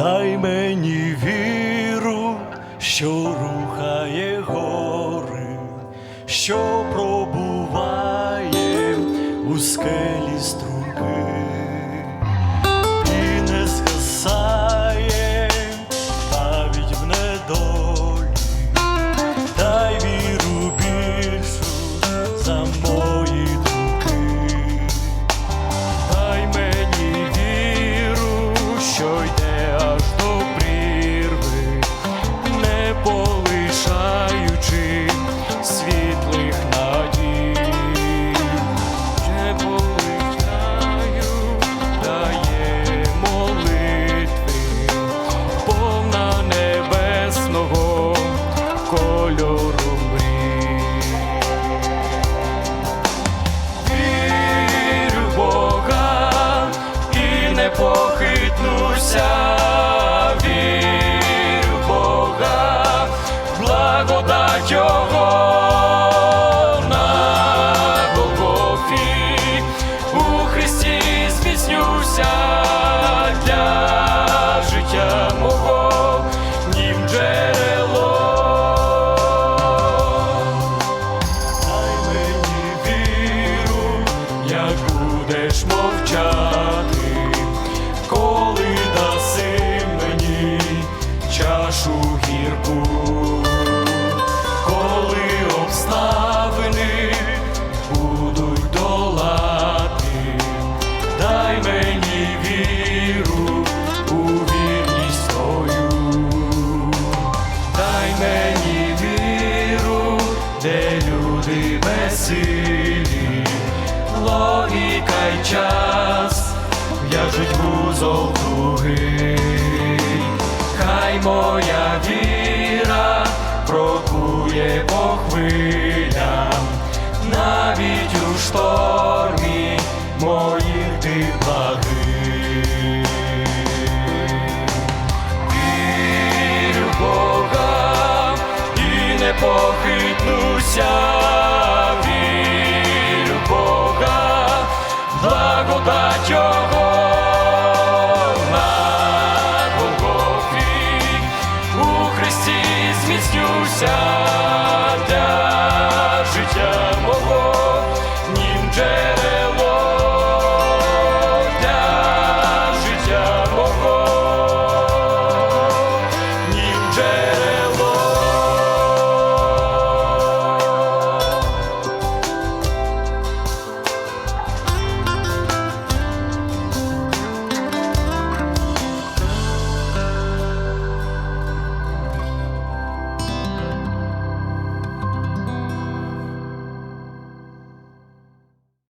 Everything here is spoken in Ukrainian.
дай мені віру, що рухає гори, що пробуває у скелі стру. Будеш мовчати, коли даси мені чашу гірку, коли обставини будуть долати, дай мені віру у вірність твою. Дай мені віру, де люди безсилі, логіка час в'яжуть вузол тугий. Хай моя віра крокує по хвилям, навіть у штормі моїх ти благих. Вірю в Бога і не похитнуся, вірю благодать чого на Голгофі, у Христі зміцнюся